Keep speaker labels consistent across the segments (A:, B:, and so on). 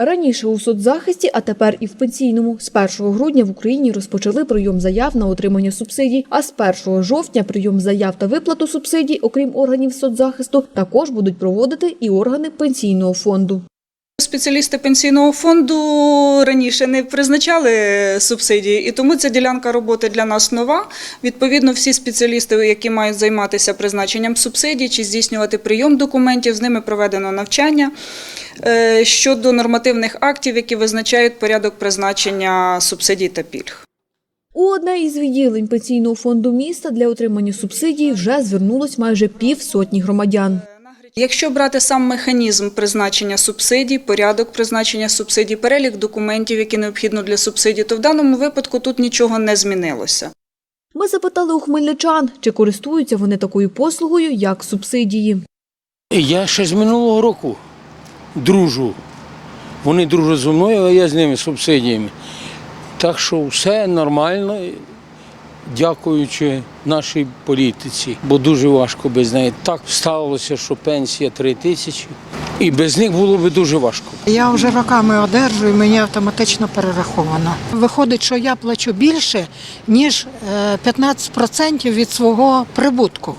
A: Раніше у соцзахисті, а тепер і в пенсійному. З 1 грудня в Україні розпочали прийом заяв на отримання субсидій, а з 1 жовтня прийом заяв та виплату субсидій, окрім органів соцзахисту, також будуть проводити і органи пенсійного фонду.
B: Спеціалісти пенсійного фонду раніше не призначали субсидії, і тому ця ділянка роботи для нас нова. Відповідно, всі спеціалісти, які мають займатися призначенням субсидій чи здійснювати прийом документів, з ними проведено навчання е, щодо нормативних актів, які визначають порядок призначення субсидій та пільг.
A: У одне із відділень пенсійного фонду міста для отримання субсидій вже звернулось майже пів сотні громадян.
B: Якщо брати сам механізм призначення субсидій, порядок призначення субсидій, перелік документів, які необхідно для субсидій, то в даному випадку тут нічого не змінилося.
A: Ми запитали у хмельничан, чи користуються вони такою послугою, як субсидії.
C: Я ще з минулого року дружу. Вони дружать зі мною, а я з ними субсидіями. Так що все нормально, дякуючи нашій політиці, бо дуже важко без неї. Так сталося, що пенсія 3 тисячі, і без них було б дуже важко.
D: Я вже роками одержую, мені автоматично перераховано. Виходить, що я плачу більше, ніж е, 15% від свого прибутку.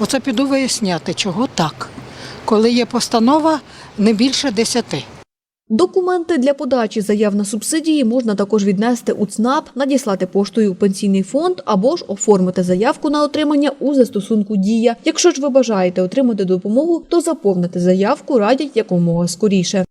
D: Оце піду виясняти, чого так. Коли є постанова не більше 10.
A: Документи для подачі заяв на субсидії можна також віднести у ЦНАП, надіслати поштою у пенсійний фонд або ж оформити заявку на отримання у застосунку Дія. Якщо ж ви бажаєте отримати допомогу, то заповнити заявку радять якомога скоріше.